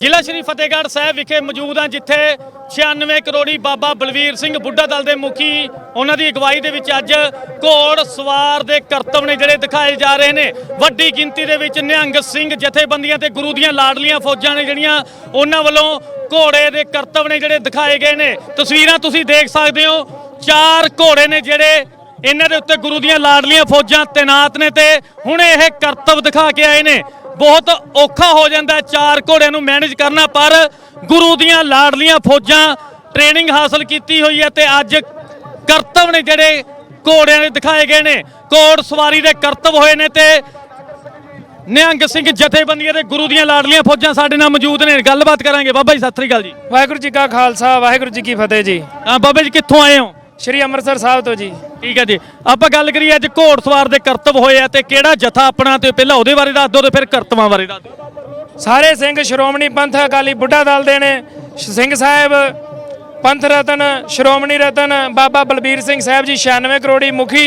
ਜ਼ਿਲ੍ਹਾ ਸ਼੍ਰੀ ਫਤਿਹਗੜ੍ਹ ਸਾਹਿਬ ਵਿਖੇ ਮੌਜੂਦ ਹਾਂ, ਜਿੱਥੇ 96 ਕਰੋੜੀ ਬਾਬਾ ਬਲਵੀਰ ਸਿੰਘ ਬੁੱਢਾ ਦਲ ਦੇ ਮੁਖੀ ਉਹਨਾਂ ਦੀ ਅਗਵਾਈ ਦੇ ਵਿੱਚ ਅੱਜ ਘੋੜ ਸਵਾਰ ਦੇ ਕਰਤੱਵ ਨੇ ਜਿਹੜੇ ਦਿਖਾਏ ਜਾ ਰਹੇ ਨੇ। ਵੱਡੀ ਗਿਣਤੀ ਦੇ ਵਿੱਚ ਨਿਹੰਗ ਸਿੰਘ ਜਥੇਬੰਦੀਆਂ ਤੇ ਗੁਰੂ ਦੀਆਂ ਲਾਡਲੀਆਂ ਫੌਜਾਂ ਨੇ ਜਿਹੜੀਆਂ ਉਹਨਾਂ ਵੱਲੋਂ ਘੋੜੇ ਦੇ ਕਰਤੱਵ ਨੇ ਜਿਹੜੇ ਦਿਖਾਏ ਗਏ ਨੇ। ਤਸਵੀਰਾਂ ਤੁਸੀਂ ਦੇਖ ਸਕਦੇ ਹੋ, ਚਾਰ ਘੋੜੇ ਨੇ ਜਿਹੜੇ ਇਹਨਾਂ ਦੇ ਉੱਤੇ ਗੁਰੂ ਦੀਆਂ ਲਾਡਲੀਆਂ ਫੌਜਾਂ ਤੈਨਾਤ ਨੇ ਤੇ ਹੁਣ ਇਹ ਕਰਤੱਵ ਦਿਖਾ ਕੇ ਆਏ ਨੇ। ਬਹੁਤ ਔਖਾ ਹੋ ਜਾਂਦਾ ਚਾਰ ਘੋੜਿਆਂ ਨੂੰ ਮੈਨੇਜ ਕਰਨਾ ਪਰ ਗੁਰੂ ਦੀਆਂ ਲਾਡਲੀਆਂ ਫੌਜਾਂ ਟ੍ਰੇਨਿੰਗ ਹਾਸਲ ਕੀਤੀ ਹੋਈ ਹੈ ਤੇ ਅੱਜ ਕਰਤੱਵ ਨੇ ਜਿਹੜੇ ਘੋੜਿਆਂ ਦੇ ਦਿਖਾਏ ਗਏ ਨੇ ਘੋੜ ਸਵਾਰੀ ਦੇ ਕਰਤੱਵ ਹੋਏ ਨੇ ਤੇ ਨਿਹੰਗ ਸਿੰਘ ਜਥੇਬੰਦੀਆਂ ਦੇ ਗੁਰੂ ਦੀਆਂ ਲਾਡਲੀਆਂ ਫੌਜਾਂ ਸਾਡੇ ਨਾਲ ਮੌਜੂਦ ਨੇ। ਗੱਲਬਾਤ ਕਰਾਂਗੇ। ਬਾਬਾ ਜੀ ਸਤਿ ਸ੍ਰੀ ਅਕਾਲ ਜੀ। ਵਾਹਿਗੁਰੂ ਜੀ ਕਾ ਖਾਲਸਾ ਵਾਹਿਗੁਰੂ ਜੀ ਕੀ ਫਤਿਹ ਜੀ। ਹਾਂ ਬਾਬਾ ਜੀ ਕਿੱਥੋਂ ਆਏ ਹੋ? ਸ਼੍ਰੀ ਅੰਮ੍ਰਿਤਸਰ ਸਾਹਿਬ ਤੋਂ ਜੀ। ਠੀਕ ਹੈ ਜੀ। ਆਪਾਂ ਗੱਲ ਕਰੀਏ ਅੱਜ ਘੋੜ ਸਵਾਰ ਦੇ ਕਰਤੱਵ ਹੋਏ ਆ ਤੇ ਕਿਹੜਾ ਜਥਾ ਆਪਣਾ ਤੇ ਪਹਿਲਾਂ ਉਹਦੇ ਬਾਰੇ ਦੱਸ ਦਿਓ ਤੇ ਫਿਰ ਕਰਤਵਾਂ ਬਾਰੇ ਦੱਸ ਦਿਓ। ਸਾਰੇ ਸਿੰਘ ਸ਼੍ਰੋਮਣੀ ਪੰਥ ਅਕਾਲੀ ਬੁੱਢਾ ਦਲ ਦੇ ਨੇ। ਸਿੰਘ ਸਾਹਿਬ, ਪੰਥ ਰਤਨ, ਸ਼੍ਰੋਮਣੀ ਰਤਨ, ਬਾਬਾ ਬਲਬੀਰ ਸਿੰਘ ਸਾਹਿਬ ਜੀ 96 ਕਰੋੜੀ ਮੁਖੀ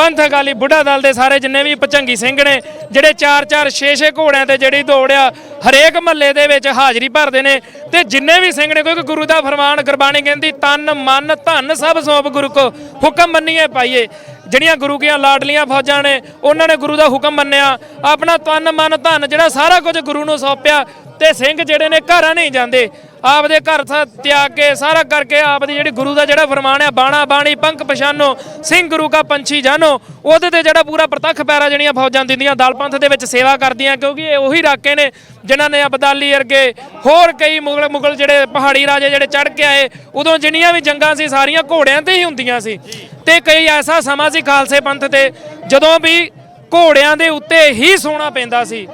ਪੰਥ ਅਕਾਲੀ ਬੁੱਢਾ ਦਲ ਦੇ ਸਾਰੇ ਜਿੰਨੇ ਵੀ ਪਚੰਗੀ ਸਿੰਘ ਨੇ, ਜਿਹੜੇ 4-4 6-6 ਘੋੜਿਆਂ ਤੇ ਜਿਹੜੀ ਦੌੜਿਆ, ਹਰੇਕ ਮਹੱਲੇ ਦੇ ਵਿੱਚ ਹਾਜ਼ਰੀ ਭਰਦੇ ਨੇ ਤੇ ਜਿੰਨੇ ਵੀ ਸਿੰਘ ਨੇ, ਕਿਉਂਕਿ ਗੁਰੂ ਦਾ ਫਰਮਾਨ ਗੁਰਬਾਣੀ ਕਹਿੰਦੀ, ਤਨ, ਮਨ, ਧਨ ਸਭ ਸੌਂਪ ਗੁਰੂ ਕੋ, ਹੁਕਮ ਮੰਨੀਏ ਪਾਈਏ। ਜਿਹੜੀਆਂ ਗੁਰੂ ਦੀਆਂ ਲਾਡਲੀਆਂ ਫੌਜਾਂ ਨੇ, ਉਹਨਾਂ ਨੇ ਗੁਰੂ ਦਾ ਹੁਕਮ ਮੰਨਿਆ। ਆਪਣਾ ਤਨ, ਮਨ, ਧਨ ਜਿਹੜਾ ਸਾਰਾ ਕੁਝ ਗੁਰੂ ਨੂੰ ਸੌਂਪਿਆ ਤੇ ਸਿੰਘ ਜਿਹੜੇ ਨੇ ਘਰਾਂ ਨਹੀਂ ਜਾਂਦੇ। ਆਪਦੇ ਘਰ ਸਾ ਤਿਆਗ ਕੇ ਸਾਰਾ ਕਰਕੇ ਆਪਦੀ ਜਿਹੜੀ ਗੁਰੂ ਦਾ ਜਿਹੜਾ ਫਰਮਾਨ ਹੈ ਬਾਣਾ, ਬਾਣੀ, ਪੰਖ ਪਛਾਨੋ, ਸਿੰਘ ਗੁਰੂ ਕਾ ਪੰਛੀ ਜਾਨੋ, ਉਹਦੇ ਤੇ ਜਿਹੜਾ ਪੂਰਾ ਪ੍ਰਤੱਖ ਪੈਰਾ ਜਿਹੜੀਆਂ ਫੌਜਾਂ ਦਿੰਦੀਆਂ ਦਲ ਪੰਥ ਦੇ ਵਿੱਚ ਸੇਵਾ ਕਰਦੀਆਂ, ਕਿਉਂਕਿ ਇਹ ਉਹੀ ਰਾਕੇ ਨੇ ਜਿਨ੍ਹਾਂ ਨੇ ਅਬਦਾਲੀ ਵਰਗੇ ਹੋਰ ਕਈ ਮੁਗਲ ਮੁਗਲ ਜਿਹੜੇ ਪਹਾੜੀ ਰਾਜੇ ਜਿਹੜੇ ਚੜ ਕੇ ਆਏ, ਉਦੋਂ ਜਿੰਨੀਆਂ ਵੀ ਜੰਗਾਂ ਸੀ, ਸਾਰੀਆਂ ਘੋੜਿਆਂ ਤੇ ਹੀ ਹੁੰਦੀਆਂ ਸੀ। ਤੇ ਕਈ ਐਸਾ ਸਮਾਂ ਸੀ ਖਾਲਸੇ ਪੰਥ ਤੇ, ਜਦੋਂ ਵੀ ਘੋੜਿਆਂ ਦੇ ਉੱਤੇ ਹੀ ਸੋਣਾ ਪੈਂਦਾ ਸੀ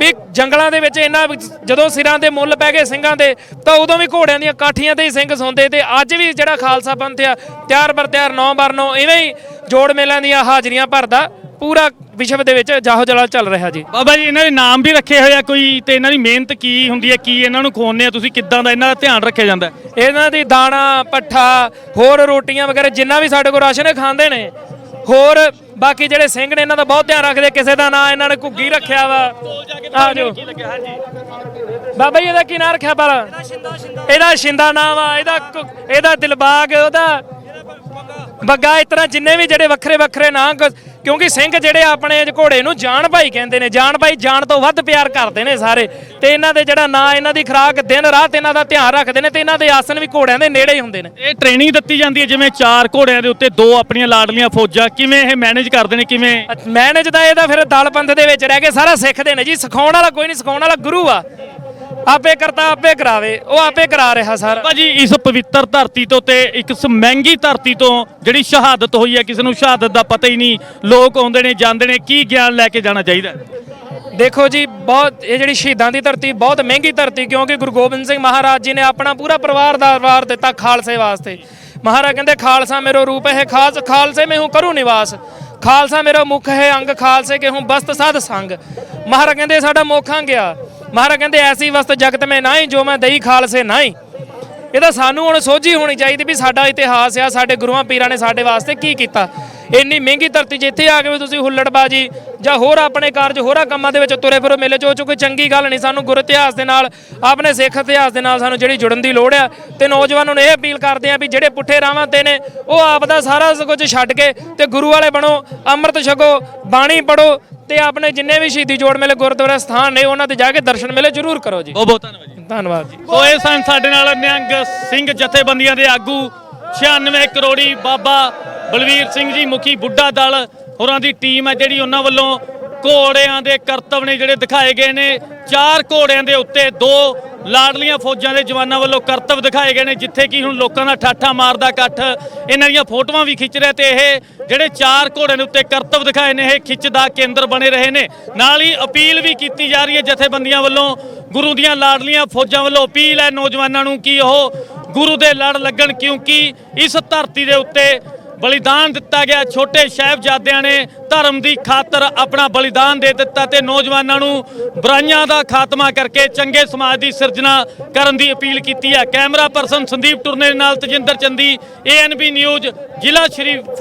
ਵੀ ਜੰਗਲਾਂ ਦੇ ਵਿੱਚ ਇਹਨਾਂ ਜਦੋਂ ਸਿਰਾਂ ਦੇ ਮੁੱਲ ਪੈ ਗਏ ਸਿੰਘਾਂ ਦੇ ਤਾਂ ਉਦੋਂ ਵੀ ਘੋੜਿਆਂ ਦੀਆਂ ਕਾਠੀਆਂ ਤੇ ਹੀ ਸਿੰਘ ਸੌਂਦੇ ਤੇ ਅੱਜ ਵੀ ਜਿਹੜਾ ਖਾਲਸਾ ਪੰਥ ਆ ਤਿਆਰ ਬਰ ਤਿਆਰ ਨੌ ਬਰ ਨੌ ਇਵੇਂ ਹੀ ਜੋੜ ਮੇਲਿਆਂ ਦੀਆਂ ਹਾਜ਼ਰੀਆਂ ਭਰਦਾ ਪੂਰਾ ਵਿਸ਼ਵ ਦੇ ਵਿੱਚ ਜਾਹੋ ਜਲਾਲ ਚੱਲ ਰਿਹਾ ਜੀ ਬਾਬਾ ਜੀ ਇਹਨਾਂ ਦੇ ਨਾਮ ਵੀ ਰੱਖੇ ਹੋਏ ਆ ਕੋਈ ਤੇ ਇਹਨਾਂ ਦੀ ਮਿਹਨਤ ਕੀ ਹੁੰਦੀ ਹੈ ਕੀ ਇਹਨਾਂ ਨੂੰ ਖਵਾਉਂਦੇ ਆ ਤੁਸੀਂ ਕਿੱਦਾਂ ਦਾ ਇਹਨਾਂ ਦਾ ਧਿਆਨ ਰੱਖਿਆ ਜਾਂਦਾ? ਇਹਨਾਂ ਦੀ ਦਾਣਾ ਪੱਠਾ ਹੋਰ ਰੋਟੀਆਂ ਵਗੈਰਾ ਜਿੰਨਾ ਵੀ ਸਾਡੇ ਕੋਲ ਰਾਸ਼ਨ ਖਾਂਦੇ ਨੇ ਹੋਰ ਬਾਕੀ ਜਿਹੜੇ ਸਿੰਘ ਨੇ ਇਹਨਾਂ ਦਾ ਬਹੁਤ ਧਿਆਨ ਰੱਖਦੇ, ਕਿਸੇ ਦਾ ਨਾਂ ਇਹਨਾਂ ਨੇ ਘੁੱਗੀ ਰੱਖਿਆ ਵਾ। ਆ ਜਾਓ। ਬਾਬਾ ਜੀ, ਇਹਦਾ ਕੀ ਨਾਂ ਰੱਖਿਆ ਪਰ ਇਹਦਾ ਸ਼ਿੰਦਾ ਨਾਮ ਆ, ਇਹਦਾ ਇਹਦਾ ਦਿਲਬਾਗ, ਉਹਦਾ ਬੱਗਾ, ਇਸ ਤਰ੍ਹਾਂ ਜਿੰਨੇ ਵੀ ਜਿਹੜੇ ਵੱਖਰੇ ਵੱਖਰੇ ਨਾਂ ਕਿਉਂਕਿ ਸਿੰਘ ਜਿਹੜੇ ਆਪਣੇ ਘੋੜੇ ਨੂੰ ਜਾਨ ਭਾਈ ਕਹਿੰਦੇ ਨੇ ਜਾਨ ਭਾਈ ਜਾਨ ਤੋਂ ਵੱਧ ਪਿਆਰ ਕਰਦੇ ਨੇ ਸਾਰੇ। ਤੇ ਇਹਨਾਂ ਦੇ ਜਿਹੜਾ ਨਾਂ ਇਹਨਾਂ ਦੀ ਖੁਰਾਕ ਦਿਨ ਰਾਤ ਇਹਨਾਂ ਦਾ ਧਿਆਨ ਰੱਖਦੇ ਨੇ ਤੇ ਇਹਨਾਂ ਦੇ ਆਸਨ ਵੀ ਘੋੜਿਆਂ ਦੇ ਨੇੜੇ ਹੀ ਹੁੰਦੇ ਨੇ। ਇਹ ਟ੍ਰੇਨਿੰਗ ਦਿੱਤੀ ਜਾਂਦੀ ਹੈ ਜਿਵੇਂ ਚਾਰ ਘੋੜਿਆਂ ਦੇ ਉੱਤੇ ਦੋ ਆਪਣੀਆਂ ਲਾਡਲੀਆਂ ਫੌਜਾਂ ਕਿਵੇਂ ਇਹ ਮੈਨੇਜ ਕਰਦੇ ਨੇ ਕਿਵੇਂ? ਮੈਨੇਜ ਦਾ ਇਹਦਾ ਫਿਰ ਦਲ ਪੰਥ ਦੇ ਵਿੱਚ ਰਹਿ ਕੇ ਸਾਰਾ ਸਿੱਖਦੇ ਨੇ ਜੀ ਸਿਖਾਉਣ ਵਾਲਾ ਕੋਈ ਨਹੀਂ ਸਿਖਾਉਣ ਵਾਲਾ ਗੁਰੂ ਆ। ਆਪੇ ਕਰਤਾ ਆਪੇ ਕਰਾਵੇ ਉਹ ਆਪੇ ਕਰਾ ਰਿਹਾ ਸਾਰਾ। ਭਾਜੀ ਇਸ ਪਵਿੱਤਰ ਧਰਤੀ ਤੋਂ ਤੇ ਇੱਕ ਇਸ ਮਹਿੰਗੀ ਧਰਤੀ ਤੋਂ ਜਿਹੜੀ ਸ਼ਹਾਦਤ ਹੋਈ ਹੈ ਕਿਸੇ ਨੂੰ ਸ਼ਹਾਦਤ ਦਾ ਪਤਾ ਹੀ ਨਹੀਂ ਲੋਕ ਆਉਂਦੇ ਨੇ ਜਾਂਦੇ ਨੇ ਕੀ ਗਿਆਨ ਲੈ ਕੇ ਜਾਣਾ ਚਾਹੀਦਾ? ਦੇਖੋ ਜੀ ਬਹੁਤ ਇਹ ਜਿਹੜੀ ਸ਼ਹੀਦਾਂ ਦੀ ਧਰਤੀ ਬਹੁਤ ਮਹਿੰਗੀ ਧਰਤੀ ਕਿਉਂਕਿ ਗੁਰੂ ਗੋਬਿੰਦ ਸਿੰਘ ਮਹਾਰਾਜ ਜੀ ਨੇ ਆਪਣਾ ਪੂਰਾ ਪਰਿਵਾਰ ਦਾ ਵਾਰ ਦਿੱਤਾ ਖਾਲਸੇ ਵਾਸਤੇ। ਮਹਾਰਾਜ ਕਹਿੰਦੇ ਖਾਲਸਾ ਮੇਰੋ ਰੂਪ ਹੈ ਖਾਲਸ ਖਾਲਸੇ ਮੈਂ ਹੂੰ ਕਰੂ ਨਿਵਾਸ। ਖਾਲਸਾ ਮੇਰਾ ਮੁਖ ਹੈ ਅੰਗ ਖਾਲਸੇ ਕੇ ਹੂੰ ਬਸਤ ਸਾਧ ਸੰਗ। ਮਹਾਰਾਜ ਕਹਿੰਦੇ ਸਾਡਾ ਮੋਖਾਂ ਗਿਆ ਮਹਾਰਾਜ ਕਹਿੰਦੇ, ਐਸੀ ਵਸਤ ਜਗਤ ਮੈਂ ਨਹੀਂ, ਜੋ ਮੈਂ ਦਈ ਖਾਲਸੇ ਨਹੀਂ। ਤਾਂ ਸਾਨੂੰ ਹੁਣ ਸੋਝੀ ਹੋਣੀ ਚਾਹੀਦੀ ਵੀ ਸਾਡਾ ਇਤਿਹਾਸ ਆ, ਸਾਡੇ ਗੁਰੂਆਂ, ਪੀਰਾਂ ਨੇ ਸਾਡੇ ਵਾਸਤੇ ਕੀ ਕੀਤਾ। ਇੰਨੀ ਮਹਿੰਗੀ ਧਰਤੀ ਜਿੱਥੇ ਆ ਕੇ ਵੀ ਤੁਸੀਂ ਹੁੱਲੜਬਾਜੀ ਜਾਂ ਹੋਰ ਆਪਣੇ ਕਾਰਜ ਹੋਰਾਂ ਕੰਮਾਂ ਦੇ ਵਿੱਚ ਤੁਰੇ ਫਿਰੋ ਮੇਲੇ ਚੋ ਚੋ ਕੋਈ ਚੰਗੀ ਗੱਲ ਨਹੀਂ। ਸਾਨੂੰ ਗੁਰ ਇਤਿਹਾਸ ਦੇ ਨਾਲ ਆਪਣੇ ਸਿੱਖ ਇਤਿਹਾਸ ਦੇ ਨਾਲ ਸਾਨੂੰ ਜਿਹੜੀ ਜੁੜਨ ਦੀ ਲੋੜ ਆ ਤੇ ਨੌਜਵਾਨਾਂ ਨੂੰ ਇਹ ਅਪੀਲ ਕਰਦੇ ਆ ਵੀ ਜਿਹੜੇ ਪੁੱਠੇ ਰਾਵਾਂ ਤੇ ਨੇ ਉਹ ਆਪ ਦਾ ਸਾਰਾ ਕੁਝ ਛੱਡ ਕੇ ਤੇ ਗੁਰੂ ਵਾਲੇ ਬਣੋ ਅੰਮ੍ਰਿਤ ਛਕੋ ਬਾਣੀ ਪੜੋ ਤੇ ਆਪਣੇ ਜਿੰਨੇ ਵੀ ਸ਼ਹੀਦੀ ਜੋੜ ਮੇਲੇ ਗੁਰਦੁਆਰਾ ਸਥਾਨ ਨੇ ਉਹਨਾਂ ਤੇ ਜਾ ਕੇ ਦਰਸ਼ਨ ਮੇਲੇ ਜ਼ਰੂਰ ਕਰੋ ਜੀ। ਬਹੁਤ ਬਹੁਤ ਧੰਨਵਾਦ ਜੀ। ਧੰਨਵਾਦ ਜੀ। ਸੋ ਇਹ ਸਨ ਸਾਡੇ ਨਾਲ ਨਿਹੰਗ ਸਿੰਘ ਜਥੇਬੰਦੀਆਂ ਦੇ ਆਗੂ 96 ਕਰੋੜੀ ਬਾਬਾ ਬਲਵੀਰ ਸਿੰਘ ਜੀ, ਮੁਖੀ ਬੁੱਢਾ ਦਲ ਹੋਰਾਂ ਦੀ ਟੀਮ ਹੈ ਜਿਹੜੀ ਉਹਨਾਂ ਵੱਲੋਂ ਘੋੜਿਆਂ ਦੇ ਕਰਤੱਵ ਨੇ ਜਿਹੜੇ ਦਿਖਾਏ ਗਏ ਨੇ। ਚਾਰ ਘੋੜਿਆਂ ਦੇ ਉੱਤੇ ਦੋ ਲਾਡਲੀਆਂ ਫੌਜਾਂ ਦੇ ਜਵਾਨਾਂ ਵੱਲੋਂ ਕਰਤੱਵ ਦਿਖਾਏ ਗਏ ਨੇ, ਜਿੱਥੇ ਕਿ ਹੁਣ ਲੋਕਾਂ ਦਾ ਠਾਠਾ ਮਾਰਦਾ ਇਕੱਠ। ਇਹਨਾਂ ਦੀਆਂ ਫੋਟੋਆਂ ਵੀ ਖਿੱਚ ਰਿਹਾ ਤੇ ਇਹ ਜਿਹੜੇ ਚਾਰ ਘੋੜਿਆਂ ਦੇ ਉੱਤੇ ਕਰਤੱਵ ਦਿਖਾਏ ਨੇ, ਇਹ ਖਿੱਚ ਦਾ ਕੇਂਦਰ ਬਣੇ ਰਹੇ ਨੇ। ਨਾਲ ਹੀ ਅਪੀਲ ਵੀ ਕੀਤੀ ਜਾ ਰਹੀ ਹੈ ਜਥੇਬੰਦੀਆਂ ਵੱਲੋਂ, ਗੁਰੂ ਦੀਆਂ ਲਾਡਲੀਆਂ ਫੌਜਾਂ ਵੱਲੋਂ ਅਪੀਲ ਹੈ ਨੌਜਵਾਨਾਂ ਨੂੰ ਕਿ ਉਹ ਗੁਰੂ ਦੇ ਲੜ ਲੱਗਣ, ਕਿਉਂਕਿ ਇਸ ਧਰਤੀ ਦੇ ਉੱਤੇ ਬਲੀਦਾਨ ਦਿੱਤਾ ਗਿਆ। ਛੋਟੇ ਸਾਹਿਬਜ਼ਾਦਿਆਂ ਨੇ ਧਰਮ ਦੀ ਖਾਤਰ ਆਪਣਾ ਬਲੀਦਾਨ ਦੇ ਦਿੱਤਾ ਤੇ ਨੌਜਵਾਨਾਂ ਨੂੰ ਬੁਰਾਈਆਂ ਦਾ ਖਾਤਮਾ ਕਰਕੇ ਚੰਗੇ ਸਮਾਜ ਦੀ ਸਿਰਜਣਾ ਕਰਨ ਦੀ ਅਪੀਲ ਕੀਤੀ ਹੈ। ਕੈਮਰਾ ਪਰਸਨ ਸੰਦੀਪ ਟੁਰਨੇ ਨਾਲ ਤਜਿੰਦਰ ਚੰਦੀ ਏਐਨਬੀ ਨਿਊਜ਼ ਜ਼ਿਲ੍ਹਾ ਸ਼੍ਰੀ ਫਤਿਹ